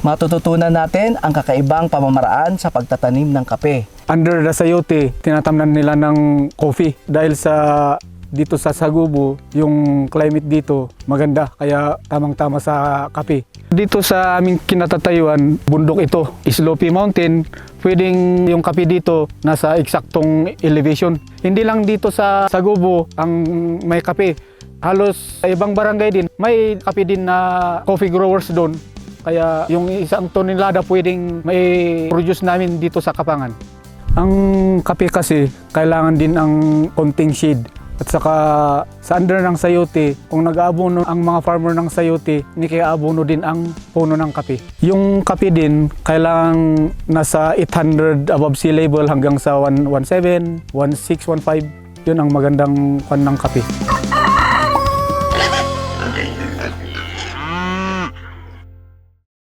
Matututunan natin ang kakaibang pamamaraan sa pagtatanim ng kape. Under the sayote, tinatamnan nila ng coffee dahil sa dito sa Sagubo, yung climate dito maganda kaya tamang-tama sa kape. Dito sa aming kinatatayuan, bundok ito, Slopey Mountain, pwedeng yung kape dito nasa eksaktong elevation. Hindi lang dito sa Sagubo ang may kape. Halos ibang barangay din, may kape din na coffee growers doon. Kaya yung isang tonelada pwedeng may produce namin dito sa Kapangan. Ang kape kasi, kailangan din ang konting shade. At saka sa under ng sayote, kung nag-aabono ang mga farmer ng sayote, ni kaya abono din ang puno ng kape. Yung kape din, kailangan nasa 800 above sea level hanggang sa 117, 16, 15. Yun ang magandang kwan ng kape.